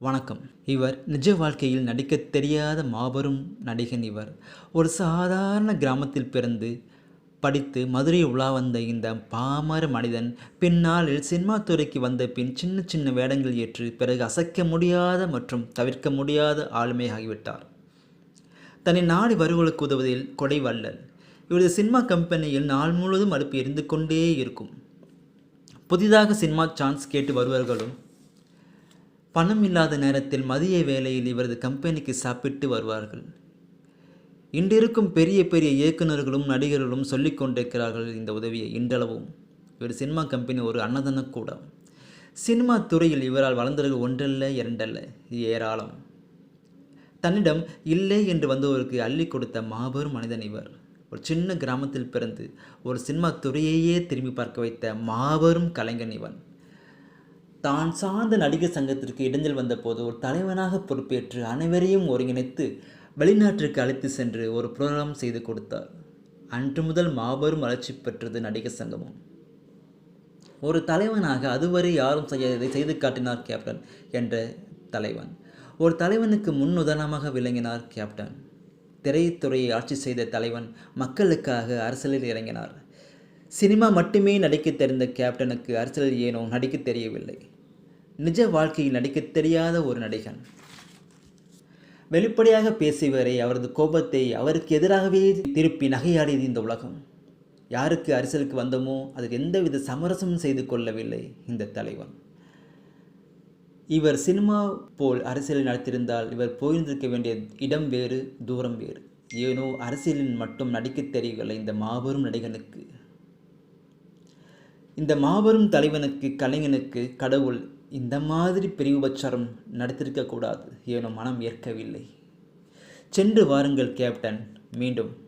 வணக்கம். இவர் நிஜ வாழ்க்கையில் நடிக்க தெரியாத மாபெரும் நடிகன் இவர். ஒரு சாதாரண கிராமத்தில் பிறந்து படித்து மதுரை உலா வந்த இந்த பாமர மனிதன் பின்னாளில் சினிமா துறைக்கு வந்த பின் சின்ன சின்ன வேடங்கள் ஏற்று பிறகு அசைக்க முடியாத மற்றும் தவிர்க்க முடியாத ஆளுமையாகிவிட்டார். தன்னை நாடி வருவர்களுக்கு உதவுவதில் கொடை வல்லல் இவரது சினிமா கம்பெனியில் நாள் முழுவதும் அடுப்பு எரிந்து கொண்டே இருக்கும். புதிதாக சினிமா சான்ஸ் கேட்டு வருவர்களும் பணம் இல்லாத நேரத்தில் மதிய வேளையில் இவரது கம்பெனிக்கு சாப்பிட்டு வருவார்கள். இன்றிருக்கும் பெரிய பெரிய இயக்குநர்களும் நடிகர்களும் சொல்லிக் கொண்டிருக்கிறார்கள் இந்த உதவியை இன்றளவும். இவர் சினிமா கம்பெனி ஒரு அன்னதான கூடம். சினிமா துறையில் இவரால் வளர்ந்தவர்கள் ஒன்றல்ல இரண்டல்ல. ஏராளம். தன்னிடம் இல்லை என்று வந்தவருக்கு அள்ளி கொடுத்த மாபெரும் மனிதன் இவர். ஒரு சின்ன கிராமத்தில் பிறந்து ஒரு சினிமா துறையையே திரும்பி பார்க்க வைத்த மாபெரும் கலைஞன் இவன். தான் சார்ந்த நடிகர் சங்கத்திற்கு இடைஞ்சல் வந்தபோது ஒரு தலைவனாக பொறுப்பேற்று அனைவரையும் ஒருங்கிணைத்து வெளிநாட்டிற்கு அழைத்து சென்று ஒரு புரோகிராம் செய்து கொடுத்தார். அன்று முதல் மாபெரும் வளர்ச்சி பெற்றது நடிகர் சங்கமும். ஒரு தலைவனாக அதுவரை யாரும் செய்யாததை செய்து காட்டினார் கேப்டன் என்ற தலைவன். ஒரு தலைவனுக்கு முன் உதாரணமாக விளங்கினார் கேப்டன். திரைத்துறையை ஆட்சி செய்த தலைவன் மக்களுக்காக அரசியலில் இறங்கினார். சினிமா மட்டுமே நடிக்க தெரிந்த கேப்டனுக்கு அரசியலில் ஏனோ நடிக்க தெரியவில்லை. நிஜ வாழ்க்கையில் நடிக்க தெரியாத ஒரு நடிகன். வெளிப்படையாக பேசியவரை அவரது கோபத்தை அவருக்கு எதிராகவே திருப்பி நகையாடியது இந்த உலகம். யாருக்கு அரசியலுக்கு வந்தோமோ அதுக்கு எந்தவித சமரசமும் செய்து கொள்ளவில்லை இந்த தலைவன். இவர் சினிமா போல் அரசியலில் நடத்தியிருந்தால் இவர் போயிருந்திருக்க வேண்டிய இடம் வேறு தூரம் வேறு. ஏனோ அரசியலில் மட்டும் நடிக்க தெரியவில்லை இந்த மாபெரும் நடிகனுக்கு. இந்த மாபெரும் தலைவனுக்கு கலைஞனுக்கு கடவுள் இந்த மாதிரி பிரிவுபச்சாரம் நடத்திருக்க கூடாது ஏனோ மனம் ஏற்கவில்லை. சென்று வாருங்கள் கேப்டன். மீண்டும்